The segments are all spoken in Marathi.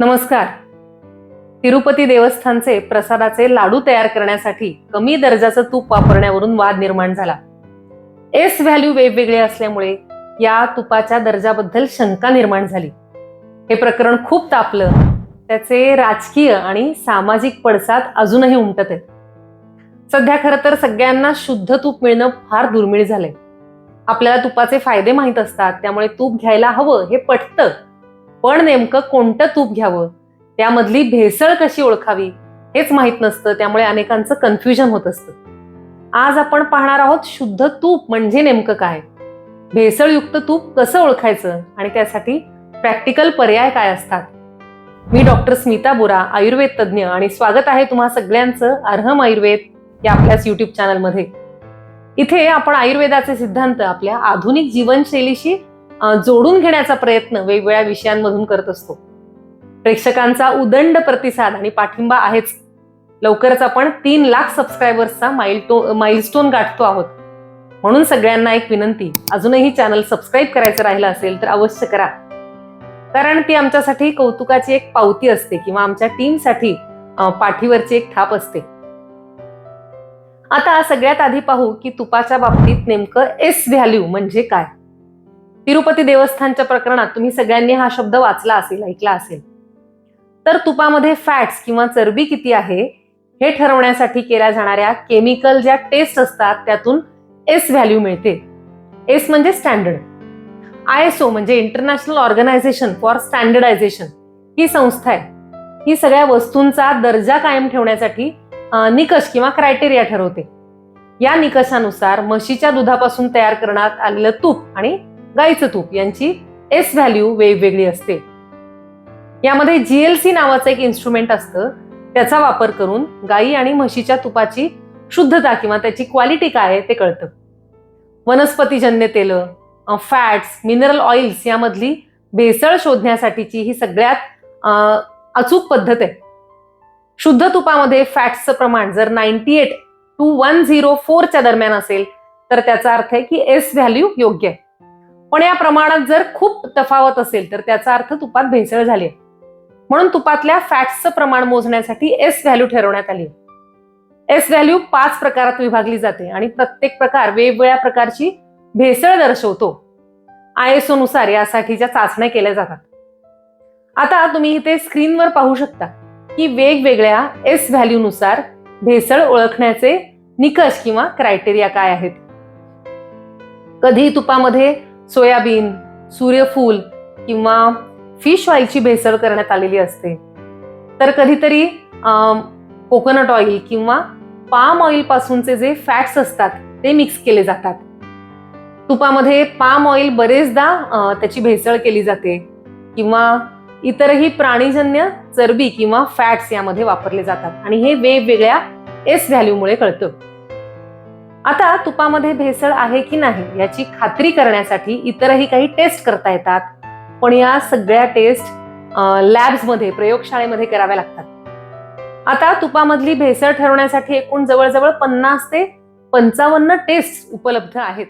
नमस्कार. तिरुपती देवस्थानचे प्रसादाचे लाडू तयार करण्यासाठी कमी दर्जाचं तूप वापरण्यावरून वाद निर्माण झाला. एस व्हॅल्यू वेगवेगळे असल्यामुळे या तुपाच्या दर्जाबद्दल शंका निर्माण झाली. हे प्रकरण खूप तापलं. त्याचे राजकीय आणि सामाजिक पडसाद अजूनही उमटत आहेत. सध्या खरं तर सगळ्यांना शुद्ध तूप मिळणं फार दुर्मिळ झालंय. आपल्याला तुपाचे फायदे माहीत असतात त्यामुळे तूप घ्यायला हवं हे पटतं. पण नेमकं कोणतं तूप घ्यावं? त्यामधली भेसळ कशी ओळखावी? हेच माहीत नसतं त्यामुळे अनेकांचं कन्फ्युजन होत असतं. आज आपण पाहणार आहोत शुद्ध तूप म्हणजे नेमकं काय? भेसळयुक्त तूप कसं ओळखायचं? आणि त्यासाठी प्रॅक्टिकल पर्याय काय असतात? मी डॉक्टर स्मिता बोरा आयुर्वेद तज्ज्ञ आणि स्वागत आहे तुम्हा सगळ्यांचं अर्हम आयुर्वेद या आपल्याच युट्यूब चॅनलमध्ये इथे आपण आयुर्वेदाचे सिद्धांत आपल्या आधुनिक जीवनशैलीशी जोडून घेण्याचा प्रयत्न वेगवेगळ्या विषयांमधून करत असतो. प्रेक्षकांचा उदंड प्रतिसाद आणि पाठिंबा आहेच. लवकरच आपण तीन लाख सबस्क्रायबर्सचा माइलटो माइलस्टोन गाठतो आहोत. म्हणून सगळ्यांना एक विनंती अजूनही चॅनल सबस्क्राईब करायचं राहिलं असेल तर अवश्य करा. कारण ती आमच्यासाठी कौतुकाची एक पावती असते किंवा आमच्या टीमसाठी पाठीवरची एक थाप असते. आता सगळ्यात आधी पाहू की तुपाच्या बाबतीत नेमकं एस व्हॅल्यू म्हणजे काय? तिरुपती देवस्थानच्या प्रकरणात तुम्ही सगळ्यांनी हा शब्द वाचला असेल ऐकला असेल. तर तुपामध्ये फॅट्स किंवा चरबी किती आहे हे ठरवण्यासाठी केल्या जाणाऱ्या केमिकल ज्या टेस्ट असतात त्यातून एस व्हॅल्यू मिळते. एस म्हणजे स्टँडर्ड आय एस ओ म्हणजे इंटरनॅशनल ऑर्गनायझेशन फॉर स्टँडर्डायझेशन ही संस्था आहे. ही सगळ्या वस्तूंचा दर्जा कायम ठेवण्यासाठी निकष किंवा क्रायटेरिया ठरवते. या निकषानुसार म्हशीच्या दुधापासून तयार करण्यात आलेलं तूप आणि गाईचं तूप. यांची एस व्हॅल्यू वेगवेगळी असते. यामध्ये जीएलसी नावाचं एक इन्स्ट्रुमेंट असतं. त्याचा वापर करून गाई आणि म्हशीच्या तुपाची शुद्धता किंवा त्याची क्वालिटी काय आहे ते कळतं. वनस्पतीजन्य तेलं फॅट्स मिनरल ऑइल्स यामधली भेसळ शोधण्यासाठीची ही सगळ्यात अचूक पद्धत आहे. शुद्ध तुपामध्ये फॅट्सचं प्रमाण जर ninety eight two one zero फोरच्या दरम्यान असेल तर त्याचा अर्थ आहे की एस व्हॅल्यू योग्य आहे. पण या प्रमाणात जर खूप तफावत असेल तर त्याचा अर्थ तुपात भेसळ झाली म्हणून तुपातल्या फॅट्सचं प्रमाण मोजण्यासाठी एस व्हॅल्यू ठरवण्यात आली एस व्हॅल्यू पाच प्रकारात विभागली जाते आणि प्रत्येक प्रकार वेगवेगळ्या प्रकारची भेसळ दर्शवतो. आय एसनुसार यासाठीच्या चाचण्या केल्या जातात. आता तुम्ही इथे स्क्रीनवर पाहू शकता की वेगवेगळ्या एस व्हॅल्यूनुसार भेसळ ओळखण्याचे निकष किंवा क्रायटेरिया काय आहेत. कधी तुपामध्ये सोयाबीन सूर्यफूल किंवा फिश ऑइलची भेसळ करण्यात आलेली असते. तर कधीतरी कोकोनट ऑइल किंवा पाम ऑइल पासूनचे जे फॅट्स असतात ते मिक्स केले जातात. तुपामध्ये पाम ऑइल बरेचदा त्याची भेसळ केली जाते किंवा इतरही प्राणीजन्य चरबी किंवा फॅट्स यामध्ये वापरले जातात. आणि हे वेगवेगळ्या एस व्हॅल्यूमुळे कळतं. आता तुपामध्ये भेसळ आहे की नाही याची खात्री करण्यासाठी इतरही काही टेस्ट करता येतात. पण या सगळ्या टेस्ट लॅब्समध्ये प्रयोगशाळेमध्ये कराव्या लागतात. आता तुपामधली भेसळ ठरवण्यासाठी एकूण जवळजवळ पन्नास ते पंचावन्न टेस्ट उपलब्ध आहेत.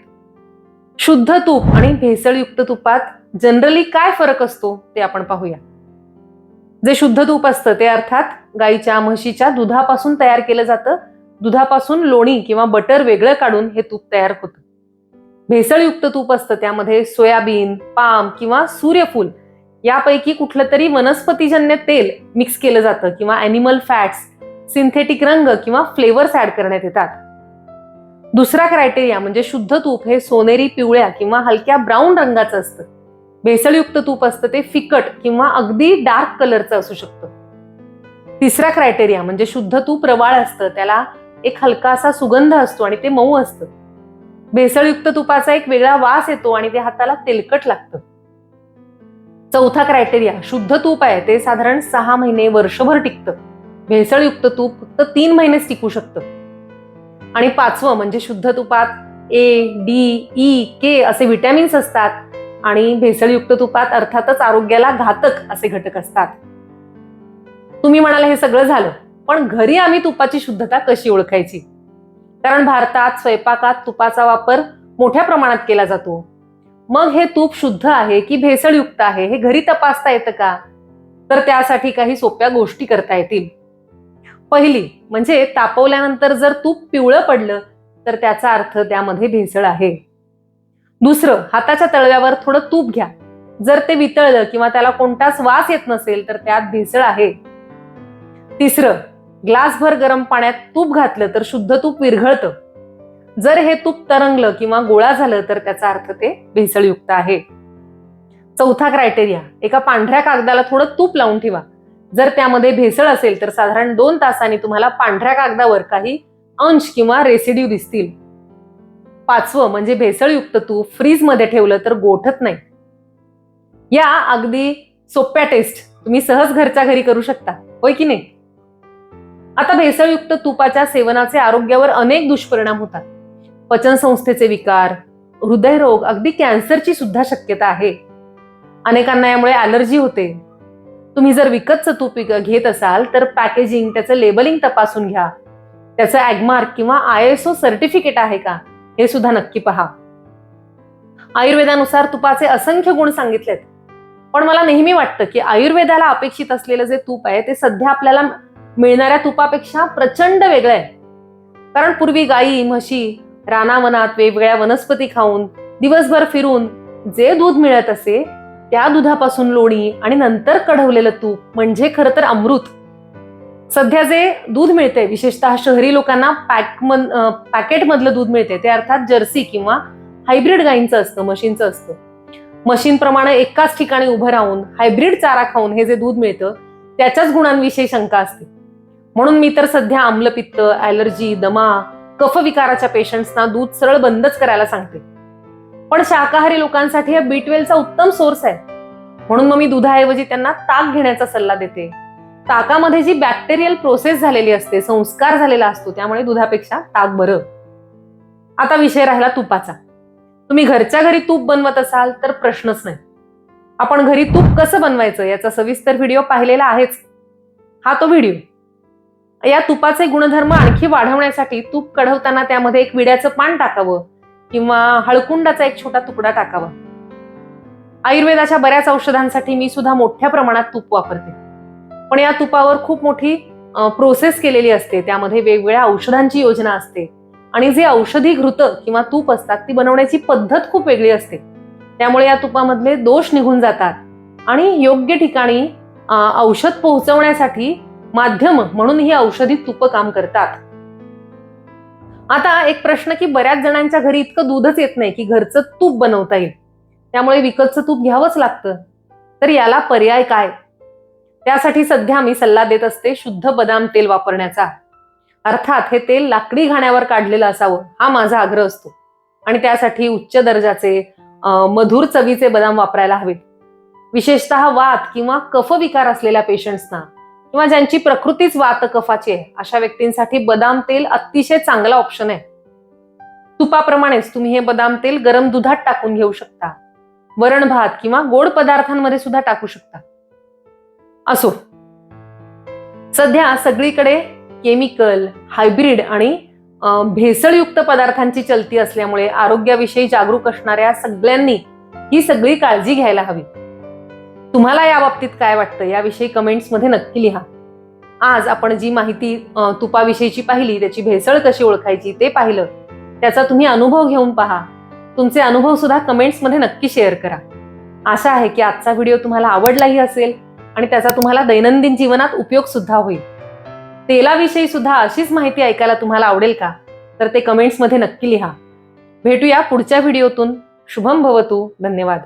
शुद्ध तूप आणि भेसळयुक्त तुपात जनरली काय फरक असतो ते आपण पाहूया. जे शुद्ध तूप असतं ते अर्थात गाईच्या म्हशीच्या दुधापासून तयार केलं जातं. दुधापासून लोणी किंवा बटर वेगळं काढून हे तूप तयार होतं. भेसळयुक्त तूप असतं त्यामध्ये सोयाबीन पाम किंवा सूर्यफूल यापैकी कुठलं तरी वनस्पतीजन्य तेल मिक्स केलं जातं किंवा अॅनिमल फॅट्स सिंथेटिक रंग किंवा फ्लेवर्स ऍड करण्यात येतात. दुसरा क्रायटेरिया म्हणजे शुद्ध तूप हे सोनेरी पिवळ्या किंवा हलक्या ब्राऊन रंगाचं असतं. भेसळयुक्त तूप असतं ते फिकट किंवा अगदी डार्क कलरचं असू शकतं. तिसरा क्रायटेरिया म्हणजे शुद्ध तूप रवाळ असतं त्याला एक हलकासा सुगंध असतो आणि ते मऊ असतं. भेसळयुक्त तुपाचा एक वेगळा वास येतो आणि ते हाताला तेलकट लागतं. चौथा क्रायटेरिया शुद्ध तूप आहे ते साधारण सहा महिने वर्षभर टिकतं. भेसळयुक्त तूप फक्त तीन महिनेच टिकू शकतं. आणि पाचवं म्हणजे शुद्ध तुपात ए डी ई के असे विटॅमिन्स असतात आणि भेसळयुक्त तुपात अर्थातच आरोग्याला घातक असे घटक असतात. तुम्ही म्हणाल हे सगळं झालं. पण घरी आम्ही तुपाची शुद्धता कशी ओळखायची? कारण भारतात स्वयंपाकात तुपाचा वापर मोठ्या प्रमाणात केला जातो. मग हे तूप शुद्ध आहे की भेसळयुक्त आहे हे घरी तपासता येतं का? तर त्यासाठी काही सोप्या गोष्टी करता येतील. पहिली म्हणजे तापवल्यानंतर जर तूप पिवळं पडलं तर त्याचा अर्थ त्यामध्ये भेसळ आहे. दुसरं हाताच्या तळव्यावर थोडं तूप घ्या. जर ते वितळलं किंवा त्याला कोणताच वास येत नसेल तर त्यात भेसळ आहे. तिसरं ग्लासभर गरम पाण्यात तूप घातलं तर शुद्ध तूप विरघळतं. जर हे तूप तरंगलं किंवा गोळा झालं तर त्याचा अर्थ ते भेसळयुक्त आहे. चौथा क्रायटेरिया एका पांढऱ्या कागदाला थोडं तूप लावून ठेवा. जर त्यामध्ये भेसळ असेल तर साधारण दोन तासांनी तुम्हाला पांढऱ्या कागदावर काही अंश किंवा रेसिड्यू दिसतील. पाचवं म्हणजे भेसळयुक्त तूप फ्रीजमध्ये ठेवलं तर गोठत नाही. या अगदी सोप्या टेस्ट तुम्ही सहज घरच्या घरी करू शकता. होय की नाही? आता भेसळयुक्त तुपाच्या सेवनाचे आरोग्यावर अनेक दुष्परिणाम होतात. पचन संस्थेचे विकार हृदयरोग अगदी कॅन्सरची सुद्धा शक्यता आहे. अनेकांना यामुळे अलर्जी होते. तुम्ही जर विकतचं तूप घेत असाल तर पॅकेजिंग त्याचं लेबलिंग तपासून घ्या. त्याचं ॲगमार्क किंवा आय एस ओ सर्टिफिकेट आहे का हे सुद्धा नक्की पहा. आयुर्वेदानुसार तुपाचे असंख्य गुण सांगितलेत. पण मला नेहमी वाटतं की आयुर्वेदाला अपेक्षित असलेलं जे तूप आहे ते सध्या आपल्याला मिळणाऱ्या तुपापेक्षा प्रचंड वेगळं आहे. कारण पूर्वी गायी म्हशी रानावनात वेगवेगळ्या वनस्पती खाऊन दिवसभर फिरून जे दूध मिळत असे त्या दुधापासून लोणी आणि नंतर कढवलेलं तूप म्हणजे खरं तर अमृत. सध्या जे दूध मिळते विशेषतः शहरी लोकांना पॅक पॅकेट मधलं दूध मिळते ते अर्थात जर्सी किंवा हायब्रिड गायींचं असतं मशीनचं असतं. मशीनप्रमाणे एकाच ठिकाणी उभं राहून हायब्रिड चारा खाऊन हे जे दूध मिळतं त्याच्याच गुणांविषयी शंका असते. म्हणून मी तर सध्या आम्लपित्त ॲलर्जी दमा कफविकाराच्या पेशंट्सना दूध सरळ बंदच करायला सांगते. पण शाकाहारी लोकांसाठी हा बी उत्तम सोर्स आहे. म्हणून मग मी दुधाऐवजी त्यांना ताक घेण्याचा सल्ला देते. ताकामध्ये जी बॅक्टेरियल प्रोसेस झालेली असते संस्कार झालेला असतो त्यामुळे दुधापेक्षा ताक बरं. आता विषय राहिला तुपाचा. तुम्ही घरच्या घरी तूप बनवत असाल तर प्रश्नच नाही. आपण घरी तूप कसं बनवायचं याचा सविस्तर व्हिडिओ पाहिलेला आहेच. हा तो व्हिडिओ या तुपाचे गुणधर्म आणखी वाढवण्यासाठी तूप कढवताना त्यामध्ये एक विड्याचं पान टाकावं किंवा हळकुंडाचा एक छोटा तुकडा टाकावा. आयुर्वेदाच्या बऱ्याच औषधांसाठी मी सुद्धा मोठ्या प्रमाणात तूप वापरते. पण या तुपावर खूप मोठी प्रोसेस केलेली असते. त्यामध्ये वेगवेगळ्या औषधांची योजना असते. आणि जे औषधी घृत किंवा तूप असतात ती बनवण्याची पद्धत खूप वेगळी असते. त्यामुळे या तुपामधले दोष निघून जातात. आणि योग्य ठिकाणी औषध पोहोचवण्यासाठी माध्यम म्हणून ही औषधी तुप काम करतात. आता एक प्रश्न की बऱ्याच जणांच्या घरी इतकं दूधच येत नाही की घरचं तूप बनवता येईल. त्यामुळे विकतचं तूप घ्यावंच लागतं. तर याला पर्याय काय? त्यासाठी सध्या मी सल्ला देत असते शुद्ध बदाम तेल वापरण्याचा. अर्थात हे तेल लाकडी घाण्यावर काढलेलं असावं हा माझा आग्रह असतो. आणि त्यासाठी उच्च दर्जाचे मधुर चवीचे बदाम वापरायला हवेत. विशेषतः वात किंवा कफविकार असलेल्या पेशंट्सना किंवा ज्यांची प्रकृतीच वातकफाची आहे अशा व्यक्तींसाठी बदाम तेल अतिशय चांगला ऑप्शन आहे. तुपाप्रमाणेच तुम्ही हे बदाम तेल गरम दुधात टाकून घेऊ शकता. वरण भात किंवा गोड पदार्थांमध्ये सुद्धा टाकू शकता. असो. सध्या सगळीकडे केमिकल हायब्रिड आणि भेसळयुक्त पदार्थांची चलती असल्यामुळे आरोग्याविषयी जागरूक असणाऱ्या सगळ्यांनी ही सगळी काळजी घ्यायला हवी. तुम्हाला या बाबतीत काय वाटतं? याविषयी कमेंट्समध्ये नक्की लिहा. आज आपण जी माहिती तुपाविषयीची पाहिली त्याची भेसळ कशी ओळखायची ते पाहिलं. त्याचा तुम्ही अनुभव घेऊन पहा. तुमचे अनुभव सुद्धा कमेंट्समध्ये नक्की शेअर करा. आशा आहे की आजचा व्हिडिओ तुम्हाला आवडलाही असेल आणि त्याचा तुम्हाला दैनंदिन जीवनात उपयोग सुद्धा होईल. तेलाविषयी सुद्धा अशीच माहिती ऐकायला तुम्हाला आवडेल का? तर ते कमेंट्समध्ये नक्की लिहा. भेटूया पुढच्या व्हिडिओतून शुभम भवतू. धन्यवाद.